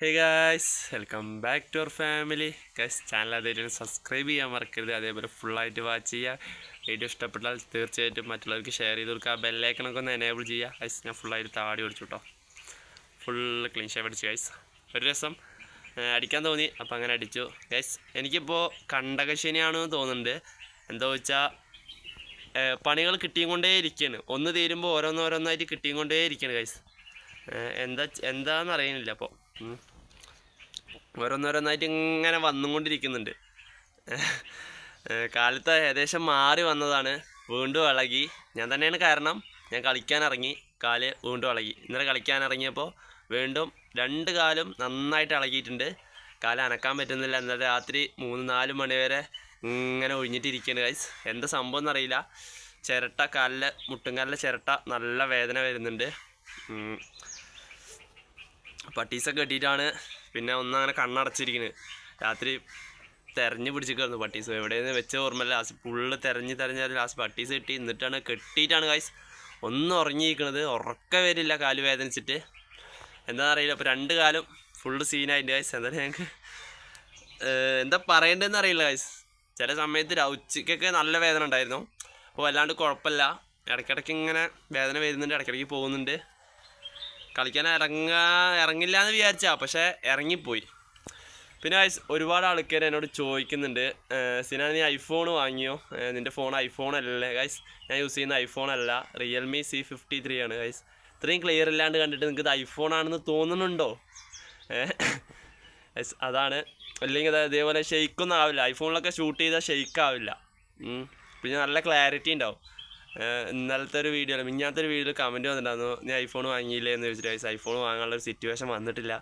Hey guys welcome back to our family guys channel അതേപോലെ subscribe ചെയ്യാൻ മറക്കരുത്. അതേപോലെ ഫുള്ളായിട്ട് വാച്ച് ചെയ്യുക. വീഡിയോ ഇഷ്ടപ്പെട്ടാൽ തീർച്ചയായിട്ടും മറ്റുള്ളവർക്ക് ഷെയർ ചെയ്ത് കൊടുക്കുക. ബെല്ലൈക്കണൊക്കെ ഒന്ന് എനേബിൾ ചെയ്യുക. ഗൈസ് ഞാൻ ഫുള്ളായിട്ട് താടി ഓടിച്ചു കേട്ടോ ഫുൾ ക്ലീൻ ഷേപ്പ് അടിച്ചു ഗൈസ് ഒരു രസം അടിക്കാൻ തോന്നി. അപ്പോൾ അങ്ങനെ അടിച്ചു. ഗൈസ് എനിക്കിപ്പോൾ കണ്ടകശനിയാണെന്ന് തോന്നുന്നുണ്ട്. എന്താ വെച്ചാൽ പണികൾ കിട്ടിയും കൊണ്ടേ ഇരിക്കുകയാണ് ഒന്ന് തീരുമ്പോൾ ഓരോന്നോരോന്നായിട്ട് കിട്ടിയും കൊണ്ടേ ഇരിക്കുകയാണ് ഗൈസ് എന്താ എന്താണെന്ന് അറിയുന്നില്ല അപ്പോൾ ഓരോന്നോരോന്നായിട്ട് ഇങ്ങനെ വന്നുകൊണ്ടിരിക്കുന്നുണ്ട്. കാലത്ത് ഏകദേശം മാറി വന്നതാണ്. വീണ്ടും ഇളകി. ഞാൻ തന്നെയാണ് കാരണം ഞാൻ കളിക്കാൻ ഇറങ്ങി. കാൽ വീണ്ടും ഇളകി. ഇന്നലെ കളിക്കാൻ ഇറങ്ങിയപ്പോൾ വീണ്ടും രണ്ട് കാലും നന്നായിട്ട് ഇളകിയിട്ടുണ്ട്. കാൽ അനക്കാൻ പറ്റുന്നില്ല. എന്നാൽ രാത്രി മൂന്ന് നാല് മണി വരെ ഇങ്ങനെ ഒഴിഞ്ഞിട്ടിരിക്കുകയാണ് ഗൈസ് എന്താ സംഭവം എന്നറിയില്ല. ചിരട്ട കാലിലെ മുട്ടുംകാലിലെ ചിരട്ട നല്ല വേദന വരുന്നുണ്ട്. പട്ടീസൊക്കെ കെട്ടിയിട്ടാണ് പിന്നെ ഒന്നങ്ങനെ കണ്ണടച്ചിരിക്കുന്നത് രാത്രി തെരഞ്ഞു പിടിച്ചിരിക്കുന്നു പട്ടീസ്. എവിടെയെന്ന് വെച്ച ഓർമ്മയില്ല. ലാസ്റ്റ് ഫുള്ള് തെരഞ്ഞ് തെരഞ്ഞ് ലാസ്റ്റ് പട്ടീസ് കിട്ടി എന്നിട്ടാണ് കെട്ടിയിട്ടാണ് കായ്സ് ഒന്ന് ഉറങ്ങിയിരിക്കുന്നത് ഉറക്ക വരില്ല കാൽ വേദനിച്ചിട്ട്. എന്താണെന്ന് അറിയില്ല. അപ്പോൾ രണ്ട് കാലം ഫുള്ള് സീനായിട്ട് കായ്സ് എന്തായാലും ഞങ്ങൾക്ക് എന്താ പറയേണ്ടതെന്ന് അറിയില്ല കായ്സ് ചില സമയത്ത് ഉച്ചയ്ക്കൊക്കെ നല്ല വേദന ഉണ്ടായിരുന്നു. അപ്പോൾ വല്ലാണ്ട് കുഴപ്പമില്ല. ഇടയ്ക്കിടയ്ക്ക് ഇങ്ങനെ വേദന വരുന്നുണ്ട്. ഇടയ്ക്കിടയ്ക്ക് പോകുന്നുണ്ട്. കളിക്കാൻ ഇറങ്ങാ ഇറങ്ങില്ല എന്ന് വിചാരിച്ചാ പക്ഷേ ഇറങ്ങിപ്പോയി. പിന്നെ ഒരുപാട് ആൾക്കാർ എന്നോട് ചോദിക്കുന്നുണ്ട് സിനാ നീ ഐഫോൺ വാങ്ങിയോ? നിന്റെ ഫോൺ ഐഫോൺ അല്ലേ ഗൈസ് ഞാൻ യൂസ് ചെയ്യുന്ന ഐഫോൺ അല്ല റിയൽമി സി ഫിഫ്റ്റി ത്രീ ആണ് ഗൈസ് ഇത്രയും ക്ലിയർ ഇല്ലാണ്ട് കണ്ടിട്ട് നിങ്ങൾക്ക് ഇത് ഐഫോൺ ആണെന്ന് തോന്നുന്നുണ്ടോ? അതാണ്. അല്ലെങ്കിൽ അത് ഇതേപോലെ ഷെയ്ക്കൊന്നും ആവില്ല. ഐഫോണിലൊക്കെ ഷൂട്ട് ചെയ്താൽ ഷെയ്ക്കാവില്ല. പിന്നെ നല്ല ക്ലാരിറ്റി ഉണ്ടാവും. ഇന്നലത്തെ ഒരു വീഡിയോ മിഞ്ഞാത്ത ഒരു വീഡിയോയിൽ കമന്റ് വന്നിട്ടുണ്ടായിരുന്നു നീ ഐഫോൺ വാങ്ങിയില്ലേ? എന്ന് ചോദിച്ചിട്ട് ഐഫോൺ വാങ്ങാനുള്ള സിറ്റുവേഷൻ വന്നിട്ടില്ല.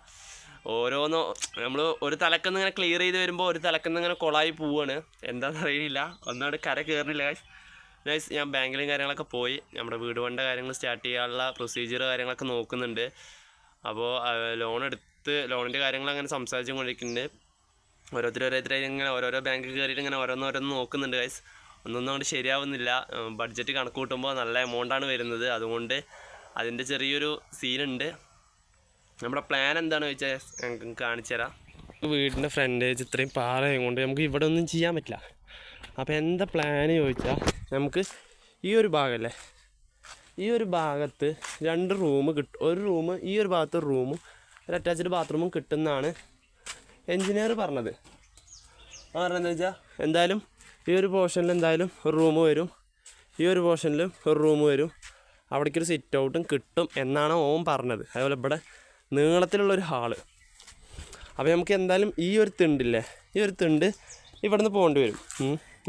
ഓരോന്നോ നമ്മൾ ഒരു തലക്കെന്ന് ഇങ്ങനെ ക്ലിയർ ചെയ്ത് വരുമ്പോൾ ഒരു തലക്കെന്ന് ഇങ്ങനെ കൊളായി പോവാണ്. എന്താണെന്ന് അറിയില്ല. ഒന്നാട് കര കയറുന്നില്ല ഗൈസ് ഗൈസ് ഞാൻ ബാങ്കിലും കാര്യങ്ങളൊക്കെ പോയി. നമ്മുടെ വീട് പണ്ട കാര്യങ്ങൾ സ്റ്റാർട്ട് ചെയ്യാനുള്ള പ്രൊസീജിയർ കാര്യങ്ങളൊക്കെ നോക്കുന്നുണ്ട്. അപ്പോൾ ലോൺ എടുത്ത് ലോണിന്റെ കാര്യങ്ങൾ അങ്ങനെ സംസാരിച്ചുകൊണ്ടിരിക്കുന്നുണ്ട് ഓരോരുത്തർ ഓരോരുത്തരായി ഇങ്ങനെ ഓരോരോ ബാങ്കിൽ കയറിയിട്ട് ഇങ്ങനെ ഓരോന്നോരോന്ന് നോക്കുന്നുണ്ട് ഗൈസ് ഒന്നൊന്നും കൊണ്ട് ശരിയാവുന്നില്ല. ബഡ്ജറ്റ് കണക്ക് കൂട്ടുമ്പോൾ നല്ല എമൗണ്ടാണ് വരുന്നത്. അതുകൊണ്ട് അതിന്റെ ചെറിയൊരു സീനുണ്ട് നമ്മുടെ പ്ലാൻ എന്താണെന്ന് വെച്ചാൽ ഞങ്ങൾക്ക് കാണിച്ചു തരാം. വീടിന്റെ ഫ്രണ്ടേജ് ഇത്രയും പാറയും കൊണ്ട് നമുക്ക് ഇവിടെ ഒന്നും ചെയ്യാൻ പറ്റില്ല. അപ്പോൾ എന്താ പ്ലാൻ ചോദിച്ചാൽ നമുക്ക് ഈ ഒരു ഭാഗമല്ലേ ഈ ഒരു ഭാഗത്ത് രണ്ട് റൂം കിട്ടും ഒരു റൂം ഈ ഒരു ഭാഗത്ത് റൂമും ഒരു അറ്റാച്ച്ഡ് ബാത്റൂമും കിട്ടുന്നതാണ് എൻജിനീയർ പറഞ്ഞത്. ആ പറഞ്ഞതെന്ന് വെച്ചാൽ എന്തായാലും ഈ ഒരു പോർഷനിൽ എന്തായാലും ഒരു റൂം വരും. ഈ ഒരു പോർഷനിലും ഒരു റൂം വരും. അവിടേക്ക് ഒരു സിറ്റ് ഔട്ടും കിട്ടും എന്നാണ് ഓം പറഞ്ഞത്. അതുപോലെ ഇവിടെ നീളത്തിലുള്ളൊരു ഹാൾ അപ്പോൾ നമുക്ക് എന്തായാലും ഈ ഒരു തിണ്ടില്ലേ ഈ ഒരു തിണ്ട് ഇവിടെ നിന്ന് പോകേണ്ടി വരും.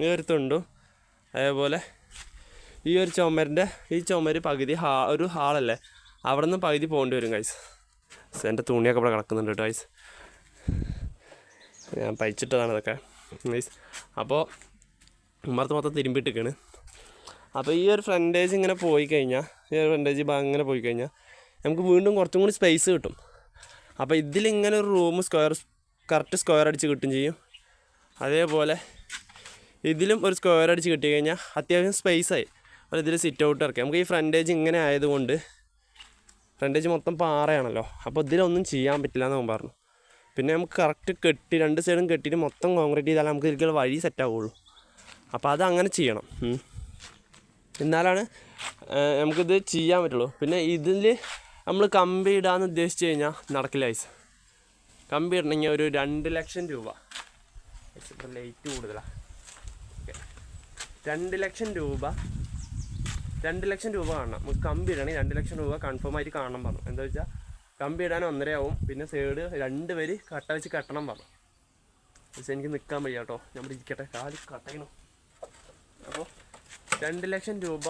ഈ ഒരു തിണ്ടും അതേപോലെ ഈ ഒരു ചുമരിന്റെ ഈ ചുമര് പകുതി ഹാ ഒരു ഹാളല്ലേ അവിടെ നിന്ന് പകുതി പോകേണ്ടി വരും ഗൈസ് എന്റെ തുണിയൊക്കെ ഇവിടെ കിടക്കുന്നുണ്ട് കേട്ടോ ഗൈസ് ഞാൻ പഴിച്ചിട്ടതാണ് ഇതൊക്കെ അപ്പോൾ ഉമ്മർത്ത് മൊത്തം തിരുമ്പിട്ടിരിക്കുകയാണ് അപ്പോൾ ഈ ഒരു ഫ്രണ്ടേജ് ഇങ്ങനെ പോയി കഴിഞ്ഞാൽ ഈ ഒരു ഫ്രണ്ടേജ് ഭാഗം ഇങ്ങനെ പോയി കഴിഞ്ഞാൽ നമുക്ക് വീണ്ടും കുറച്ചും കൂടി സ്പേസ് കിട്ടും. അപ്പോൾ ഇതിലിങ്ങനെ ഒരു റൂം സ്ക്വയർ കറക്റ്റ് സ്ക്വയർ അടിച്ച് കിട്ടും ചെയ്യും. അതേപോലെ ഇതിലും ഒരു സ്ക്വയർ അടിച്ച് കിട്ടി കഴിഞ്ഞാൽ അത്യാവശ്യം സ്പേസായി അപ്പോൾ ഇതിൽ സിറ്റ് ഔട്ട് ഇറക്കാം. നമുക്ക് ഈ ഫ്രണ്ടേജ് ഇങ്ങനെ ആയതുകൊണ്ട് ഫ്രണ്ടേജ് മൊത്തം പാറയാണല്ലോ. അപ്പോൾ ഇതിലൊന്നും ചെയ്യാൻ പറ്റില്ല എന്ന് പറഞ്ഞു. പിന്നെ നമുക്ക് കറക്റ്റ് കെട്ടി രണ്ട് സൈഡും കെട്ടിയിട്ട് മൊത്തം കോൺക്രീറ്റ് ചെയ്താൽ നമുക്ക് ഇതിലേക്കുള്ള വഴി സെറ്റ് ആവുള്ളൂ. അപ്പോൾ അത് അങ്ങനെ ചെയ്യണം. എന്നാലാണ് നമുക്കിത് ചെയ്യാൻ പറ്റുള്ളൂ. പിന്നെ ഇതിൽ നമ്മൾ കമ്പി ഇടാന്ന് ഉദ്ദേശിച്ച് കഴിഞ്ഞാൽ നടക്കില്ല ഐസ് കമ്പി ഇടണമെങ്കിൽ ഒരു രണ്ട് ലക്ഷം രൂപ. ലൈറ്റ് കൂടുതലാണ് രണ്ട് ലക്ഷം രൂപ രണ്ട് ലക്ഷം രൂപ കാണണം. നമുക്ക് കമ്പി ഇടണമെങ്കിൽ രണ്ട് ലക്ഷം രൂപ കൺഫേം ആയിട്ട് കാണണം പറഞ്ഞു. എന്താ വെച്ചാൽ കമ്പി ഇടാൻ ആവും. പിന്നെ സൈഡ് രണ്ട് പേര് കട്ട വെച്ച് കെട്ടണം പറഞ്ഞു. പക്ഷെ എനിക്ക് നിൽക്കാൻ വയ്യ കേട്ടോ. നമ്മൾ ഇരിക്കട്ടെ. കാൽ കട്ടയണം. അപ്പോൾ രണ്ട് ലക്ഷം രൂപ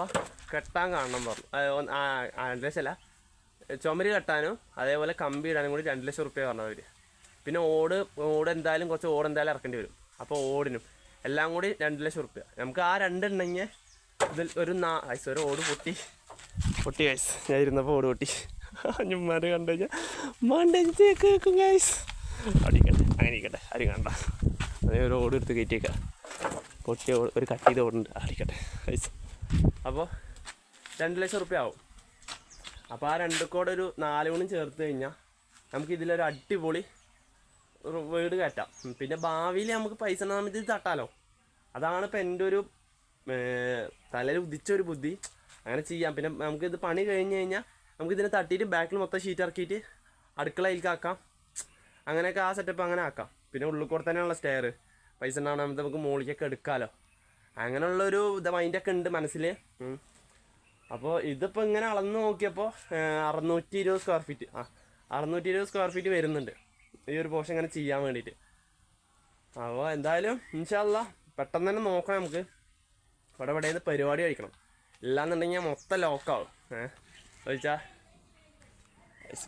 കെട്ടാൻ കാണണം പറഞ്ഞു. രണ്ട് ലക്ഷമല്ല ചുമര് കെട്ടാനും അതേപോലെ കമ്പി ഇടാനും കൂടി രണ്ട് ലക്ഷം റുപ്യ പറഞ്ഞു അവർ പിന്നെ ഓട് ഓട് എന്തായാലും കുറച്ച് ഓട് എന്തായാലും ഇറക്കേണ്ടി വരും. അപ്പോൾ ഓടിനും എല്ലാം കൂടി രണ്ട് ലക്ഷം റുപ്യ. നമുക്ക് ആ രണ്ടുണ്ടെങ്കിൽ ഇതിൽ ഒരു നാ ഐസ് ഒരു ഓട് പൊട്ടി. പൊട്ടി ഗൈസ് ഞാൻ ഇരുന്നപ്പോൾ ഓട് പൊട്ടി. ഞുമ്മാര് കണ്ടു കഴിഞ്ഞാൽ മണ്ടേ കേൾക്കും അടിക്കട്ടെ അങ്ങനെ ഇരിക്കട്ടെ. ആരും കണ്ട അതേ ഒരു ഓട് എടുത്ത് കയറ്റിയേക്കാം. പൊട്ടിയ ഓട് ഒരു കട്ട് ചെയ്ത് ഓടുന്നുണ്ട്. അടിക്കട്ടെ പൈസ. അപ്പോൾ രണ്ട് ലക്ഷം റുപ്യ ആവും. അപ്പോൾ ആ രണ്ട് കൂടെ ഒരു നാല് മണി ചേർത്ത് കഴിഞ്ഞാൽ നമുക്ക് ഇതിലൊരു അടിപൊളി വീട് കയറ്റാം. പിന്നെ ഭാവിയിൽ നമുക്ക് പൈസ നമുക്ക് തട്ടാലോ? അതാണ് ഇപ്പം എന്റെ ഒരു തലയിൽ ഉദിച്ച ഒരു ബുദ്ധി. അങ്ങനെ ചെയ്യാം. പിന്നെ നമുക്കിത് പണി കഴിഞ്ഞ് കഴിഞ്ഞാൽ നമുക്കിതിനെ തട്ടിയിട്ട് ബാക്കിൽ മൊത്തം ഷീറ്റ് ഇറക്കിയിട്ട് അടുക്കളയിലേക്ക് ആക്കാം. അങ്ങനെയൊക്കെ ആ സെറ്റപ്പ് അങ്ങനെ ആക്കാം. പിന്നെ ഉള്ളിൽ കൂടെ തന്നെയുള്ള സ്റ്റെയർ പൈസ ഉണ്ടാവണമെങ്കിൽ നമുക്ക് മുകളിലേക്കൊക്കെ എടുക്കാമല്ലോ അങ്ങനെയുള്ളൊരു ഇത് മൈൻഡൊക്കെ ഉണ്ട് മനസ്സിൽ അപ്പോൾ ഇതിപ്പോൾ ഇങ്ങനെ അളന്ന് നോക്കിയപ്പോൾ അറുന്നൂറ്റി ഇരുപത് സ്ക്വയർ ഫീറ്റ് ആ അറുന്നൂറ്റി ഇരുപത് സ്ക്വയർ ഫീറ്റ് വരുന്നുണ്ട്. ഈ ഒരു പോഷൻ ഇങ്ങനെ ചെയ്യാൻ വേണ്ടിയിട്ട് അപ്പോൾ എന്തായാലും ഇൻഷാല്ല പെട്ടെന്ന് തന്നെ നോക്കണം നമുക്ക്. ഇവിടെ ഇവിടെ നിന്ന് പരിപാടി കഴിക്കണം. ഇല്ലാന്നുണ്ടെങ്കിൽ മൊത്തം ലോക്കാവും ഏഹ്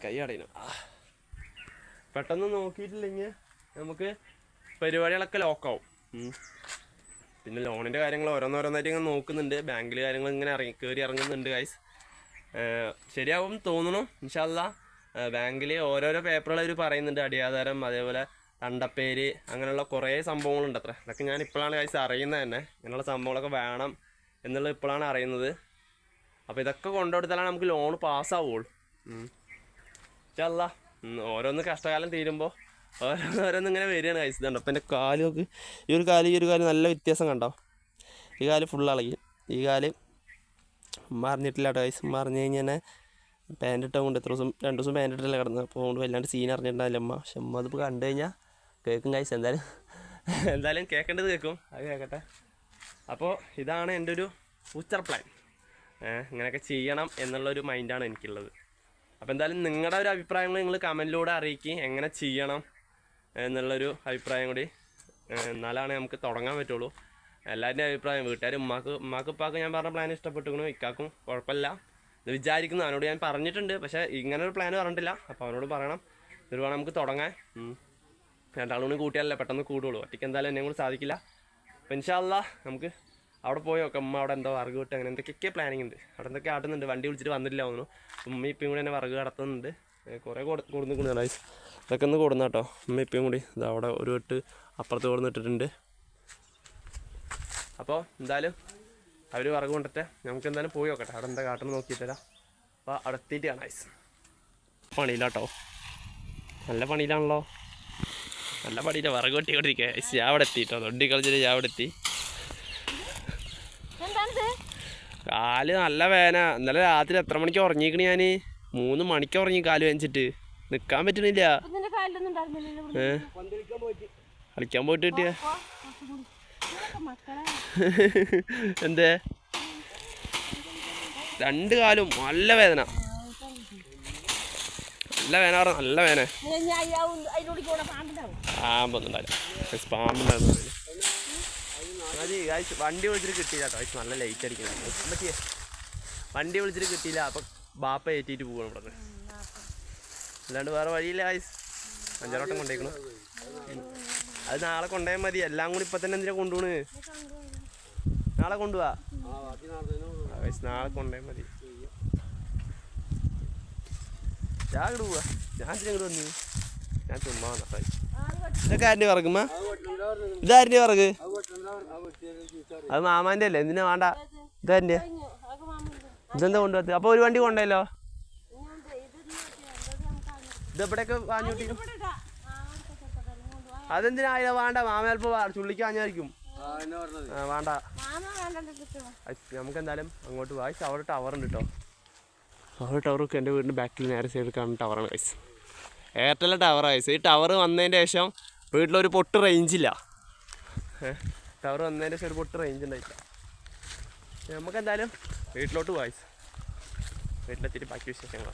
കൈ അടയണം പെട്ടെന്ന് നോക്കിയിട്ടില്ലെങ്കിൽ നമുക്ക് പരിപാടികളൊക്കെ ലോക്കാവും. പിന്നെ ലോണിന്റെ കാര്യങ്ങൾ ഓരോന്നോരോന്നായിട്ട് ഇങ്ങനെ നോക്കുന്നുണ്ട്. ബാങ്കിൽ കാര്യങ്ങൾ ഇങ്ങനെ ഇറങ്ങി കയറി ഇറങ്ങുന്നുണ്ട് ഗൈസ് ശരിയാവും തോന്നുന്നു ഇൻഷാല്ല ബാങ്കിൽ ഓരോരോ പേപ്പറുകൾ അവർ പറയുന്നുണ്ട്. അടിയാധാരം അതേപോലെ തണ്ടപ്പേര് അങ്ങനെയുള്ള കുറേ സംഭവങ്ങളുണ്ട് അത്ര അതൊക്കെ ഞാൻ ഇപ്പോഴാണ് ഗൈസ് അറിയുന്നത് തന്നെ. ഇങ്ങനെയുള്ള സംഭവങ്ങളൊക്കെ വേണം എന്നുള്ളത് ഇപ്പോഴാണ് അറിയുന്നത്. അപ്പോൾ ഇതൊക്കെ കൊണ്ടുകൊടുത്താലാണ് നമുക്ക് ലോൺ പാസ്സാവുള്ളൂ. ഇൻഷാല്ല ഓരോന്ന് കഷ്ടകാലം തീരുമ്പോൾ ഓരോന്ന് ഓരോന്ന് ഇങ്ങനെ വരികയാണ് കഴിച്ചത് കണ്ടോ അപ്പം എന്റെ കാൽ നോക്ക്. ഈ ഒരു കാൽ ഈ ഒരു കാൽ നല്ല വ്യത്യാസം കണ്ടോ? ഈ കാൽ ഫുൾ ഇളകി. ഈ കാൽ മറിഞ്ഞിട്ടില്ല കേട്ടോ കഴിച്ച് മറിഞ്ഞ് കഴിഞ്ഞാൽ പാന്റ് ഇട്ടാൽ കൊണ്ട് എത്ര ദിവസം രണ്ട് ദിവസം പാന്റ് ഇട്ടല്ലേ കിടന്നത്? അപ്പോൾ അതുകൊണ്ട് വല്ലാണ്ട് സീൻ അറിഞ്ഞിട്ടുണ്ടാവില്ല അമ്മ പക്ഷെ അമ്മ അതിപ്പോൾ കണ്ടു കഴിഞ്ഞാൽ കേൾക്കും കഴിച്ച് എന്തായാലും എന്തായാലും കേൾക്കേണ്ടത് കേൾക്കും. അത് കേൾക്കട്ടെ. അപ്പോൾ ഇതാണ് എന്റെ ഒരു ഫ്യൂച്ചർ പ്ലാൻ ഇങ്ങനെയൊക്കെ ചെയ്യണം എന്നുള്ളൊരു മൈൻഡാണ് എനിക്കുള്ളത്. അപ്പോൾ എന്തായാലും നിങ്ങളുടെ ഒരു അഭിപ്രായങ്ങൾ നിങ്ങൾ കമന്റിലൂടെ അറിയിക്കുക എങ്ങനെ ചെയ്യണം? എന്നുള്ളൊരു അഭിപ്രായം കൂടി എന്നാലാണ് നമുക്ക് തുടങ്ങാൻ പറ്റുള്ളൂ. എല്ലാവരുടെയും അഭിപ്രായം വീട്ടുകാർ ഉമ്മാക്ക് ഉമ്മാക്ക് ഉപ്പാക്ക് ഞാൻ പറഞ്ഞ പ്ലാൻ ഇഷ്ടപ്പെട്ടിരിക്കണു ഇക്കാക്കും കുഴപ്പമില്ല. എന്ന് വിചാരിക്കുന്നു. അവനോട് ഞാൻ പറഞ്ഞിട്ടുണ്ട്. പക്ഷേ ഇങ്ങനെ ഒരു പ്ലാൻ പറഞ്ഞിട്ടില്ല. അപ്പോൾ അവനോട് പറയണം. ഇത് വേണം നമുക്ക് തുടങ്ങാൻ. രണ്ടാളും കൂടി കൂട്ടിയാലല്ലേ പെട്ടെന്ന് കൂടുള്ളൂ. ഒറ്റയ്ക്ക് എന്തായാലും എന്നെ കൊണ്ട് സാധിക്കില്ല. അപ്പോൾ ഇൻഷാല്ല നമുക്ക് അവിടെ പോയി നോക്കാം. ഉമ്മ അവിടെ എന്തോ വറക് വിട്ട് അങ്ങനെ എന്തൊക്കെയൊക്കെ പ്ലാനിങ് ഉണ്ട്. അവിടെ എന്തൊക്കെ ആട്ടുന്നുണ്ട് വണ്ടി വിളിച്ചിട്ട് വന്നിട്ടില്ല തോന്നുന്നു. ഉമ്മ ഇപ്പം കൂടി എന്നെ വറക് കടത്തുന്നുണ്ട്. കുറേ കൊടു കൊടുന്നു ഗൈസ് ഇതൊക്കെ ഒന്ന് കൊടുന്ന കേട്ടോ അമ്മ ഇപ്പം കൂടി ഇത് അവിടെ ഒരു വെട്ട് അപ്പുറത്ത് കൊടുന്നിട്ടിട്ടുണ്ട് അപ്പോൾ എന്തായാലും അവർ വറക് കൊണ്ടിട്ട്. നമുക്ക് എന്തായാലും പോയി നോക്കട്ടെ. അവിടെ എന്താ കാട്ടെന്ന് നോക്കിയിട്ടില്ല അപ്പോൾ അവിടെ എത്തിയിട്ട് കാണാം ഗൈസ് പണിയില്ലാട്ടോ. നല്ല പണിയിലാണല്ലോ. നല്ല പണിയില്ല വിറക് വെട്ടിക്കൊണ്ടിരിക്കുക ഐസ് ഞാൻ അവിടെ എത്തിയിട്ടോ തൊണ്ടി കളിച്ചിട്ട് ഞാൻ അവിടെ എത്തി. കാൽ നല്ല വേന. ഇന്നലെ രാത്രി എത്ര മണിക്ക് ഉറങ്ങിക്കണ് ഞാൻ മൂന്ന് മണിക്ക് ഉറങ്ങി കാൽ വേനിച്ചിട്ട്. നിക്കാൻ പറ്റണില്ല കളിക്കാൻ പോയിട്ട് കിട്ടിയ? എന്തേ? രണ്ട് കാലും നല്ല വേദന. നല്ല വേന പറഞ്ഞ നല്ല വേന പാമ്പൊന്നുണ്ടാവില്ല പാമ്പുണ്ടായിരുന്നു. വണ്ടി വിളിച്ചിട്ട് കിട്ടിയില്ല കേട്ടോ. നല്ല ലൈറ്റ് അടിക്കണം പറ്റിയേ? വണ്ടി വിളിച്ചിട്ട് കിട്ടിയില്ല. അപ്പം ബാപ്പ ഏറ്റിട്ട് പോകണം ഇവിടെ അല്ലാണ്ട് വേറെ വഴിയില്ല ആയിസ് അഞ്ചാറോട്ടം കൊണ്ടേക്കണു. അത് നാളെ കൊണ്ടുപോയാൽ മതി. എല്ലാം കൂടി ഇപ്പം തന്നെ എന്തിനാ കൊണ്ടുപോണ്? നാളെ കൊണ്ടുപോവാ? നാളെ കൊണ്ടുപോയാൽ മതി. ഞാൻ അങ്ങോട്ട് പോവാ. ഞാൻ എന്തിനാ ഇങ്ങോട്ട് വന്നു? ഞാൻ ചുമ്മാ വന്നാ. ഇതൊക്കെ ആരുടെ വിറകുമ്മ ഇതാരുടെ വിറക്? അത് മാമാന്റെ അല്ലേ എന്തിനാ വേണ്ട? ഇതാരുടെ ഇതെന്താ കൊണ്ടുപോകത്ത് അപ്പൊ ഒരു വണ്ടി കൊണ്ടല്ലോ ഞാൻ ഇതൊന്നും നമുക്ക് ഇത് എവിടെയൊക്കെ വാങ്ങി കിട്ടി ഇവിടെ ഇടാം ആ അടുത്ത ചെറുപ്പം കൊണ്ടുപോവാ അതെന്തിനാ അതിനെ വേണ്ട? മാമ ചിലപ്പോ ചുള്ളിക്ക് വാങ്ങിയായിരിക്കും. ആ വേണ്ട. നമുക്ക് എന്തായാലും അങ്ങോട്ട് വായിച്ച് അവിടെ ടവർ ഉണ്ട് കേട്ടോ അവിടെ ടവറൊക്കെ എന്റെ വീടിന്റെ ബാക്കിൽ നേരെ സൈഡിൽ കാണുന്ന ടവറാണ് കൈസ് എയർടെൽ ടവർ കൈസ് ഈ ടവർ വന്നതിന്റെ ശേഷം വീട്ടിലൊരു പൊട്ട് റേഞ്ചില്ല ടവർ വന്നതിന്റെ ശേഷം ഒരു പൊട്ട് റേഞ്ച് ഉണ്ടായിട്ടില്ല നമുക്ക് എന്തായാലും വീട്ടിലോട്ട് പോയി വീട്ടിലെത്തിയിട്ട് ബാക്കി വിശേഷങ്ങൾ